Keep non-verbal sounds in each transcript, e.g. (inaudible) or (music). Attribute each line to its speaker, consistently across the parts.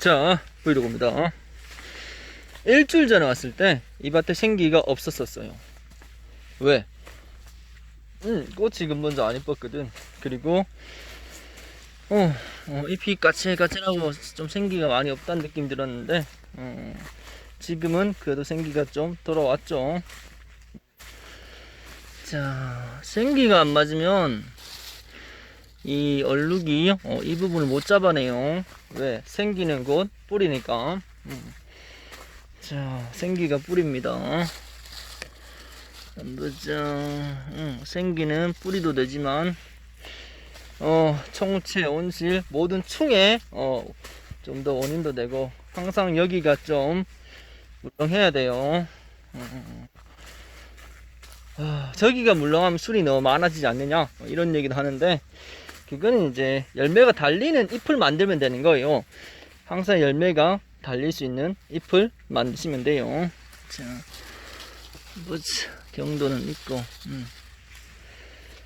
Speaker 1: 자, 브이로그입니다. 일주일 전에 왔을 때 이 밭에 생기가 없었었어요. 왜? 음, 꽃이 근본저 안 이뻤거든. 그리고 어, 어 잎이 까칠까칠하고 좀 생기가 많이 없다는 느낌 들었는데 어, 지금은 그래도 생기가 좀 돌아왔죠. 자, 생기가 안 맞으면 이 얼룩이 어, 이 부분을 못 잡아내요. 왜? 생기는 곳 뿌리니까. 음. 자, 생기가 뿌리입니다. 보자. 음, 생기는 뿌리도 되지만 어, 청체, 온실 모든 충에 어, 좀 더 원인도 되고 항상 여기가 좀 물렁해야 돼요. 음. 아, 저기가 물렁하면 술이 너무 많아지지 않느냐 뭐 이런 얘기도 하는데 그거는 이제 열매가 달리는 잎을 만들면 되는 거예요. 항상 열매가 달릴 수 있는 잎을 만드시면 돼요. 자, 뭐지? 경도는 있고, 음.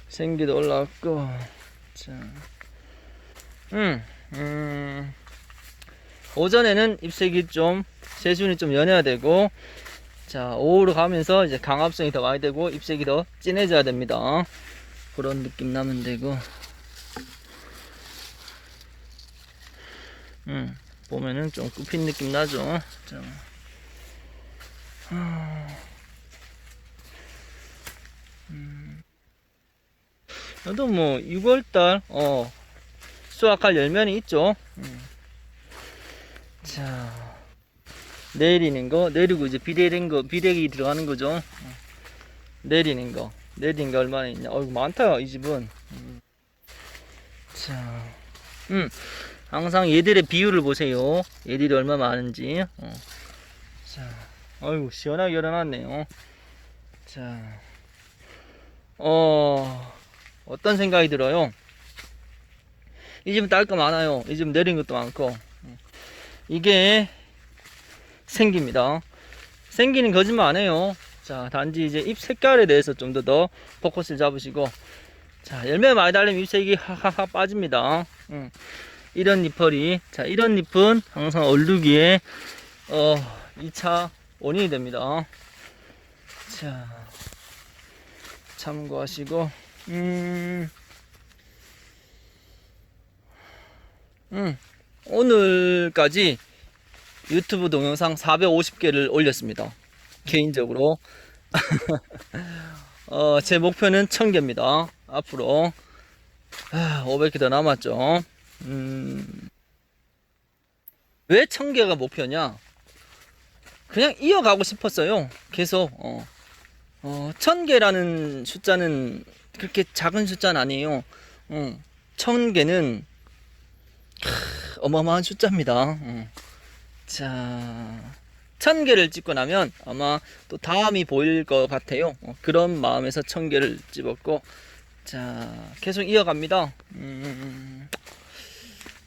Speaker 1: 생기도 올라왔고, 자, 음, 음. 오전에는 잎색이 좀 세순이 좀 연해야 되고, 자, 오후로 가면서 이제 강압성이 더 많이 되고 잎색이 더 진해져야 됩니다. 그런 느낌 나면 되고. 음, 보면은 좀 굽힌 느낌 나죠. 자. 아. 음. 나도 뭐 6월달 어 수확할 열면이 있죠. 음. 자 내리는 거 내리고 이제 비대는 거 비대기 들어가는 거죠. 어. 내리는 거 내리는 게 얼마나 있냐. 어이구 많다 이 집은. 음. 자, 음 항상 얘들의 비율을 보세요. 얘들이 얼마 많은지. 어. 자, 어이구 시원하게 열어놨네요. 자, 어 어떤 생각이 들어요? 이 집은 딸 거 많아요. 이 집은 내린 것도 많고. 이게 생깁니다. 생기는 거짓말 안 해요. 자, 단지 이제 잎 색깔에 대해서 좀 더 더 포커스를 잡으시고. 자, 열매 많이 달리면 잎색이 하하하 빠집니다. 음. 이런 잎펄이. 자, 이런 잎은 항상 얼룩이에, 어, 2차 원인이 됩니다. 자, 참고하시고, 음, 음, 오늘까지 유튜브 동영상 450개를 올렸습니다. 개인적으로. (laughs) 어, 제 목표는 1000개입니다. 앞으로. 아, 500개 더 남았죠. 음, 왜 1000개가 목표냐? 그냥 이어가고 싶었어요. 계속, 어, 어, 1000개라는 숫자는 그렇게 작은 숫자는 아니에요. 어, 1000개는 어마어마한 숫자입니다. 어. 자, 천 개를 찍고 나면 아마 또 다음이 보일 것 같아요. 어, 그런 마음에서 천 개를 찍었고, 자, 계속 이어갑니다. 음,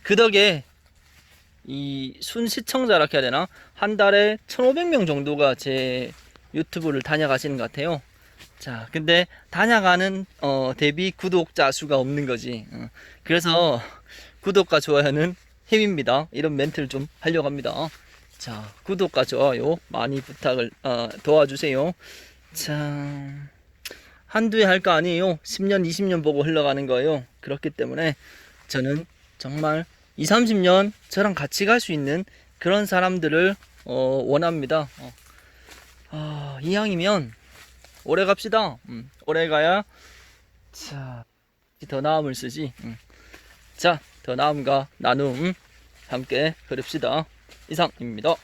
Speaker 1: 그 덕에 이 순 시청자라 해야 되나? 한 달에 1,500명 정도가 제 유튜브를 다녀가시는 것 같아요. 자, 근데 다녀가는 어, 대비 구독자 수가 없는 거지. 어, 그래서 구독과 좋아요는 힘입니다. 이런 멘트를 좀 하려고 합니다. 자, 구독과 좋아요 많이 부탁을 어, 도와주세요. 자, 한두 해 할 거 아니에요. 10년, 20년 보고 흘러가는 거예요. 그렇기 때문에 저는 정말 2, 30년 저랑 같이 갈 수 있는 그런 사람들을 어, 원합니다. 어. 아, 이왕이면 오래 갑시다. 음, 오래 가야 자, 더 나음을 쓰지. 음. 자, 더 나음과 나눔 함께 그립시다. 이상입니다.